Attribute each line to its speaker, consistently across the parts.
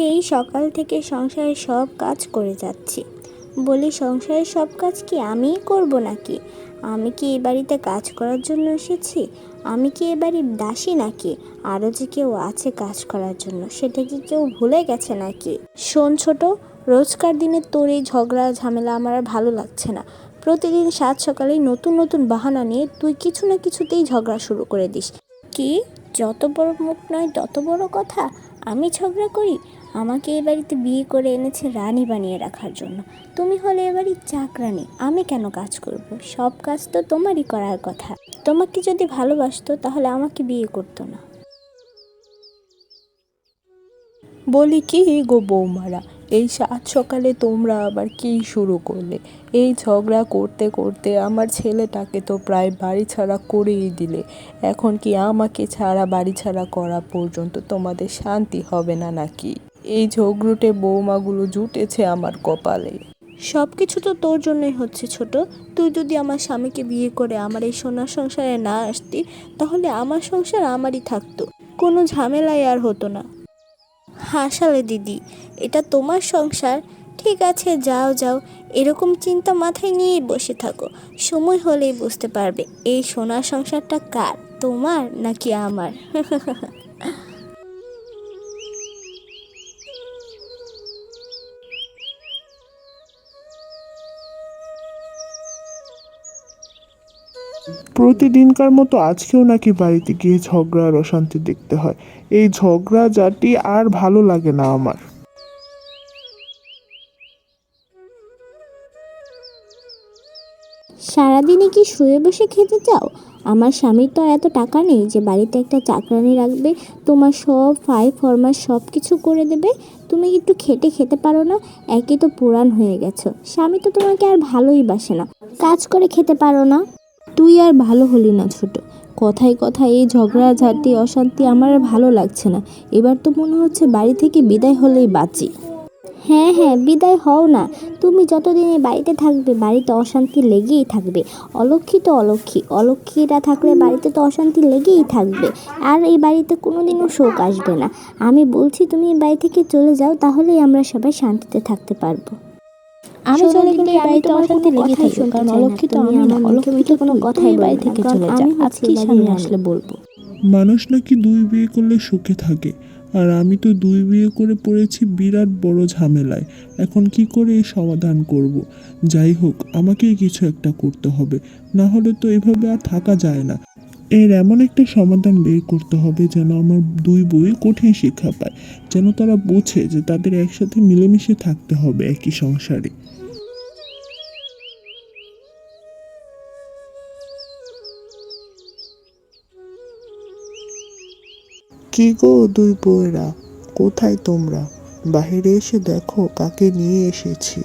Speaker 1: সেই সকাল থেকে সংসারের সব কাজ করে যাচ্ছি। বলি, সংসারের সব কাজ কি আমিই করব নাকি? আমি কি এই বাড়িতে কাজ করার জন্য এসেছি? আমি কি এ বাড়ির দাসী নাকি? আরও যে কেউ আছে কাজ করার জন্য, সেটা কি কেউ ভুলে গেছে নাকি? শোন ছোট, রোজকার দিনে তোর এই ঝগড়া, ঝামেলা আমার আর ভালো লাগছে না। প্রতিদিন সাত সকালেই নতুন নতুন বাহানা নিয়ে তুই কিছু না কিছুতেই ঝগড়া শুরু করে দিস। কি? যত বড় মুখ নয় তত বড় কথা? আমি ঝগড়া করি? আমাকে এ বাড়িতে বিয়ে করে এনেছে রানী বানিয়ে রাখার জন্য। তুমি হলে এ বাড়ির চাকরানি, আমি কেন কাজ করব? সব কাজ তো তোমারই করার কথা। তোমাকে যদি ভালোবাসতো, তাহলে আমাকে বিয়ে করতো না।
Speaker 2: বলি কি গো বৌমারা, এই সাত সকালে তোমরা আবার কি শুরু করলে? এই ঝগড়া করতে করতে আমার ছেলেটাকে তো প্রায় বাড়ি ছাড়া করেই দিলে। এখন কি আমাকে ছাড়া বাড়ি ছাড়া করা পর্যন্ত তোমাদের শান্তি হবে না নাকি? এই ঝগড়ুটে বৌমাগুলো জুটেছে আমার কপালে।
Speaker 1: সব কিছু তো তোর জন্যই হচ্ছে ছোট। তুই যদি আমার স্বামীকে বিয়ে করে আমার এই সোনার সংসারে না আসতি, তাহলে আমার সংসার আমারই থাকতো। কোনো ঝামেলাই আর হতো না। হাসালে দিদি, এটা তোমার সংসার। ঠিক আছে, যাও যাও। এরকম চিন্তা মাথায় নিয়েই বসে থাকো। সময় হলেই বুঝতে পারবে, এই সোনার সংসারটা কার, তোমার নাকি আমার?
Speaker 3: প্রতিদিনকার মতো আজকেও নাকি বাড়িতে গিয়ে ঝগড়া আর অশান্তি দেখতে হয়। এই ঝগড়া জাতি আর ভালো লাগে না আমার।
Speaker 1: সারাদিনে কি শুয়ে বসে খেতে চাও? আমার স্বামীর তো এত টাকা নেই যে বাড়িতে একটা চাকরানি রাখবে, তোমার সব ফাই ফরমাস সব কিছু করে দেবে। তুমি একটু খেটে খেতে পারো না, একই তো পুরাণ হয়ে গেছো। স্বামী তো তোমাকে আর ভালোই বাসে না। কাজ করে খেতে পারো না। তুই আর ভালো হলি না ছোট। কথায় কথায় এই ঝগড়া, ঝাঁটি, অশান্তি আমার আর ভালো লাগছে না। এবার তো মনে হচ্ছে বাড়ি থেকে বিদায় হলেই বাঁচি। হ্যাঁ হ্যাঁ বিদায় হও না। তুমি যতদিন এই বাড়িতে থাকবে, বাড়িতে অশান্তি লেগেই থাকবে। অলক্ষী তো অলক্ষী। অলক্ষীরা থাকলে বাড়িতে তো অশান্তি লেগেই থাকবে। আর এই বাড়িতে কোনোদিনও শোক আসবে না। আমি বলছি, তুমি এই বাড়ি থেকে চলে যাও, তাহলেই আমরা সবাই শান্তিতে থাকতে পারব। আমি চলে গেলে এই বাড়িতে অশান্তি লেগে থাকবে কারণ অলক্ষী তো আমি না অলক্ষী তো কোনো কথাই বাড়ি থেকে চলে যা আজকে সামনে আসলে বলব।
Speaker 3: মানুষ নাকি দুই বিয়ে করলে সুখে থাকে। আর আমি তো দুই বিয়ে করে পড়েছি বিরাট বড় ঝামেলায়। এখন কি করে এই সমাধান করব। যাই হোক আমাকেই কিছু একটা করতে হবে। না হলে তো এভাবে আর থাকা যায় না। এর এমন একটা সমাধান বের করতে হবে যেন আমার দুই বই কঠিন শিক্ষা পায়, যেন তারা বোঝে যে তাদের একসাথে মিলেমিশে থাকতে হবে একই সংসারে। কি গো দুই বউয়েরা কোথায় তোমরা? বাইরে এসে দেখো কাকে নিয়ে এসেছি।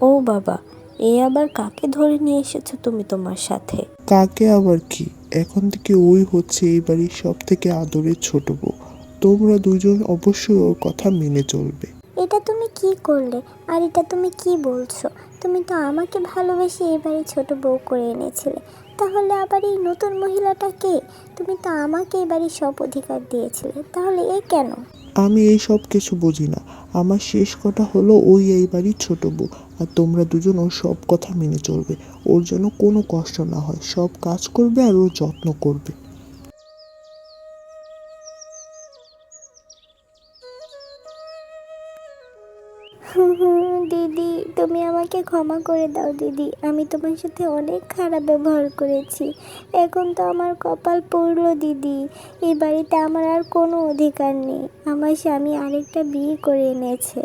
Speaker 1: ও বাবা এ আবার কাকে ধরে নিয়ে এসেছ তুমি তোমার সাথে?
Speaker 3: কাকে আবার কি? এখন থেকে ওই হচ্ছে এই বাড়ির সব থেকে আদরের ছোট বউ। তোমরা দুজন অবশ্যই ওর কথা মেনে চলবে।
Speaker 1: এটা তুমি কি করলে? আর এটা তুমি কি বলছো? তুমি তো আমাকে ভালোবেসে এবারে ছোট বউ করে এনেছিলে। তাহলে আবার এই নতুন মহিলাটাকে? তুমি তো আমাকে এবারে সব অধিকার দিয়েছিলে, তাহলে এ কেন?
Speaker 3: আমি এই সব কিছু বুঝি না। আমার শেষ কথা হলো ওই এই বাড়ির ছোট বউ, আর তোমরা দুজন ওর সব কথা মেনে চলবে। ওর যেন কোনো কষ্ট না হয়, সব কাজ করবে আর ওর যত্ন করবে।
Speaker 1: আমাকে ক্ষমা করে দাও দিদি। আমি তোমার সাথে অনেক খারাপ ব্যবহার করেছি। এখন তো আমার কপাল পড়ল দিদি। এই বাড়িতে আমার আর কোনো অধিকার নেই। আমার স্বামী আরেকটা বিয়ে করে এনেছে।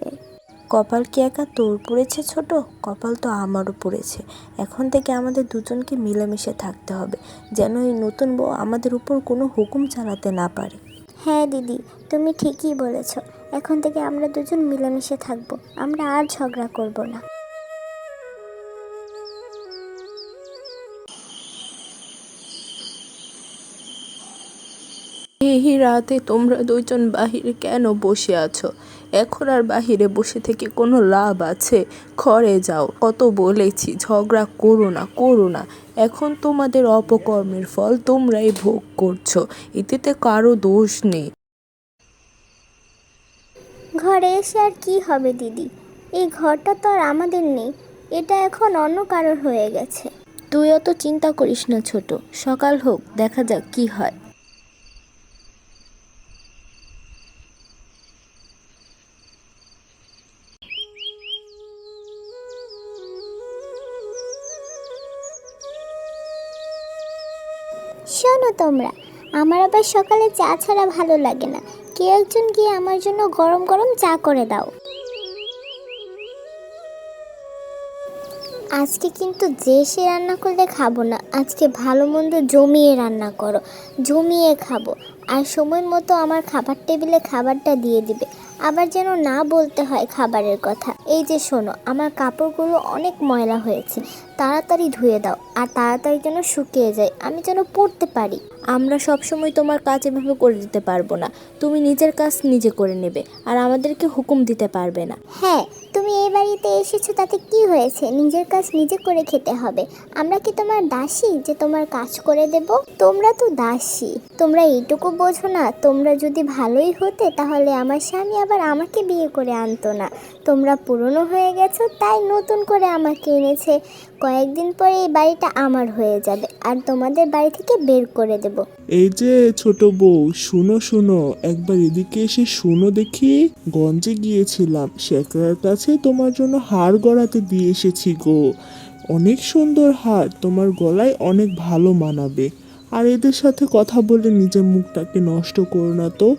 Speaker 1: কপাল কি একা তোর পড়েছে ছোট? কপাল তো আমারও পড়েছে। এখন থেকে আমাদের দুজনকে মিলেমিশে থাকতে হবে যেন এই নতুন বউ আমাদের উপর কোনো হুকুম চালাতে না পারে। হ্যাঁ দিদি তুমি ঠিকই বলেছ। এখন থেকে আমরা দুজন মিলেমিশে থাকব। আমরা আর ঝগড়া করব না।
Speaker 2: এই রাতে তোমরা দুইজন বাহিরে কেন বসে আছো? এখন আর বাহিরে বসে থেকে কোনো লাভ আছে? ঘরে যাও। কত বলেছি ঝগড়া করো না করো না। এখন তোমাদের অপকর্মের ফল তোমরাই ভোগ করছ। এতে কারও দোষ নেই।
Speaker 1: ঘরে এসে আর কি হবে দিদি? এই ঘরটা তো আর আমাদের নেই। এটা এখন অন্য কারোর হয়ে গেছে। তুই অত চিন্তা করিস না ছোট। সকাল হোক দেখা যাক কি হয়। শোনো তোমরা, আমার আবার সকালে চা ছাড়া ভালো লাগে না। কেউ একজন গিয়ে আমার জন্য গরম গরম চা করে দাও। আজকে কিন্তু যে সে রান্না করলে খাব না, আজকে ভালো মন্দ জমিয়ে রান্না করো, জমিয়ে খাব। আর সময় মতো আমার খাবার টেবিলে খাবারটা দিয়ে দিবে। আবার যেন না বলতে হয় খাবারের কথা। এই যে শোনো, আমার কাপড়গুলো অনেক ময়লা হয়েছে, তাড়াতাড়ি ধুয়ে দাও আর তাড়াতাড়ি যেন শুকিয়ে যায়, আমি যেন পড়তে পারি। আমরা সব সময় তোমার কাজ এভাবে করে দিতে পারব না, তুমি নিজের কাজ নিজে করে নেবে আর আমাদেরকে হুকুম দিতে পারবে না। হ্যাঁ তুমি এই বাড়িতে এসেছ, তাতে কি হয়েছে? নিজের কাজ নিজে করে খেতে হবে। আমরা কি তোমার দাসী যে তোমার কাজ করে দেব? তোমরা তো দাসী। তোমরা এইটুকু বোঝো না, তোমরা যদি ভালোই হতে তাহলে আমার স্বামী আবার আমাকে বিয়ে করে আনতো না। তোমরা পুরনো হয়ে গেছো, তাই নতুন করে আমাকে এনেছে। কয়েকদিন পরে এই বাড়িটা আমার হয়ে যাবে, আর তোমাদের বাড়ি থেকে বের করে দেব।
Speaker 3: এই যে ছোট বউ, শুনো শুনো, একবার এদিকে এসে শুনো দেখি। গঞ্জে গিয়েছিলাম, শেখরার কাছে তোমার জন্য হার গড়াতে দিয়ে এসেছি গো। অনেক সুন্দর হার, তোমার গলায় অনেক ভালো মানাবে। আর এদের সাথে কথা বলে নিজের মুখটাকে নষ্ট করো না তো।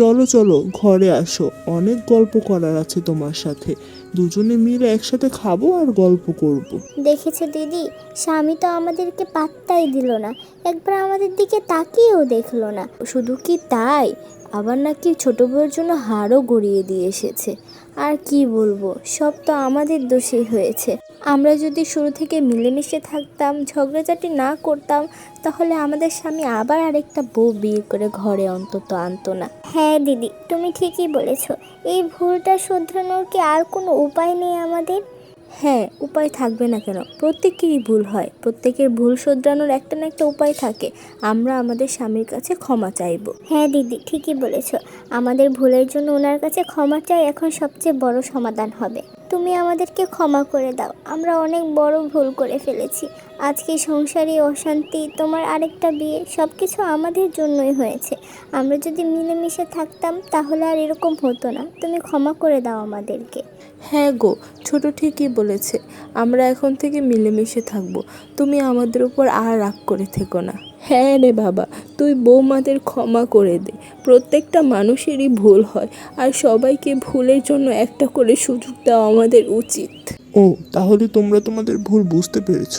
Speaker 3: চলো চলো, ঘরে আসো। অনেক গল্প করার আছে তোমার সাথে। দুজনে মিলে একসাথে খাব আর গল্প করব।
Speaker 1: দেখেছ দিদি, স্বামী তো আমাদেরকে পাত্তাই দিল না। একবার আমাদের দিকে তাকিয়েও দেখল না। শুধু কি তাই? আবার নাকি ছোট বউয়ের জন্য হাড়ও গড়িয়ে দিয়ে এসেছে। আর কি বলব, সব তো আমাদের দোষেই হয়েছে। আমরা যদি শুরু থেকে মিলেমিশে থাকতাম ঝগড়াঝাটি না করতাম তাহলে আমাদের স্বামী আবার আরেকটা বউ বিয়ে করে ঘরে অন্তত আনতো না। হ্যাঁ দিদি তুমি ঠিকই বলেছ। এই ভুলটা শোধরানোর কি আর কোনো উপায় নেই আমাদের? হ্যাঁ উপায় থাকবে না কেন? প্রত্যেকেরই ভুল হয়। প্রত্যেকের ভুল শোধরানোর একটা না একটা উপায় থাকে। আমরা আমাদের স্বামীর কাছে ক্ষমা চাইব। হ্যাঁ দিদি ঠিকই বলেছ। আমাদের ভুলের জন্য ওনার কাছে ক্ষমা চাই এখন সবচেয়ে বড় সমাধান হবে। তুমি আমাদেরকে ক্ষমা করে দাও। আমরা অনেক বড় ভুল করে ফেলেছি। আজকে সংসারে অশান্তি, তোমার আরেকটা বিয়ে সব কিছু আমাদের জন্যই হয়েছে। আমরা যদি মিলেমিশে থাকতাম, তাহলে আর এরকম হতো না। তুমি ক্ষমা করে দাও আমাদেরকে।
Speaker 2: হ্যাঁ গো, ছোট ঠিকই বলেছে। আমরা এখন থেকে মিলেমিশে থাকব। তুমি আমাদের উপর আর রাগ করে থেকো না। হ্যাঁ রে বাবা তুই বৌমাদের ক্ষমা করে দে। প্রত্যেকটা মানুষেরই ভুল হয় আর সবাইকে ভুলের জন্য একটা করে সুযোগ দেওয়া আমাদের উচিত।
Speaker 3: ও তাহলে তোমরা তোমাদের ভুল বুঝতে পেরেছ।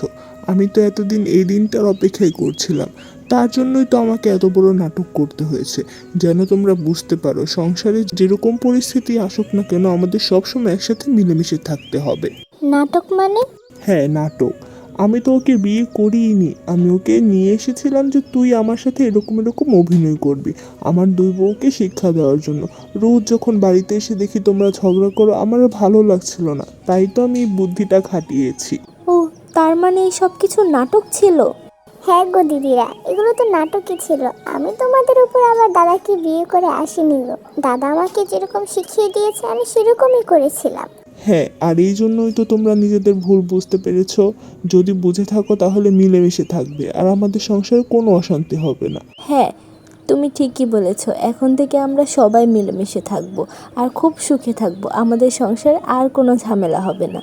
Speaker 3: আমি তো এতদিন এই দিনটার অপেক্ষাই করছিলাম। তার জন্যই তো আমাকে এত বড় নাটক করতে হয়েছে। যেন তোমরা বুঝতে পারো সংসারে যেরকম পরিস্থিতি আসুক না কেন আমাদের সবসময় একসাথে মিলেমিশে থাকতে হবে।
Speaker 1: নাটক মানে?
Speaker 3: হ্যাঁ নাটক। আমি তো ওকে বিয়ে করিনি আমি ওকে নিয়ে এসেছিলাম যে তুই আমার সাথে এরকম এরকম অভিনয় করবি আমার দুই বউকে শিক্ষা দেওয়ার জন্য। রোজ যখন বাড়িতে এসে দেখি তোমরা ঝগড়া করো আমার ভালো লাগছিল না তাই তো আমি বুদ্ধিটা খাটিয়েছি।
Speaker 1: ও তার মানে এই সব কিছু নাটক ছিল? হ্যাঁ গো দিদিরা এগুলো তো নাটকই ছিল। আমি তোমাদের উপর আমার দাদাকে বিয়ে করে আসিনি গো। দাদা আমাকে যেরকম শিখিয়ে দিয়েছে আমি সেরকমই করেছিলাম।
Speaker 3: হ্যাঁ আর এই জন্যই তো তোমরা নিজেদের ভুল বুঝতে পেরেছ। যদি বুঝে থাকো তাহলে মিলেমিশে থাকবে, আর আমাদের সংসারে কোনো অশান্তি হবে না।
Speaker 1: হ্যাঁ তুমি ঠিকই বলেছ, এখন থেকে আমরা সবাই মিলেমিশে থাকব, আর খুব সুখে থাকব। আমাদের সংসারে আর কোনো ঝামেলা হবে না।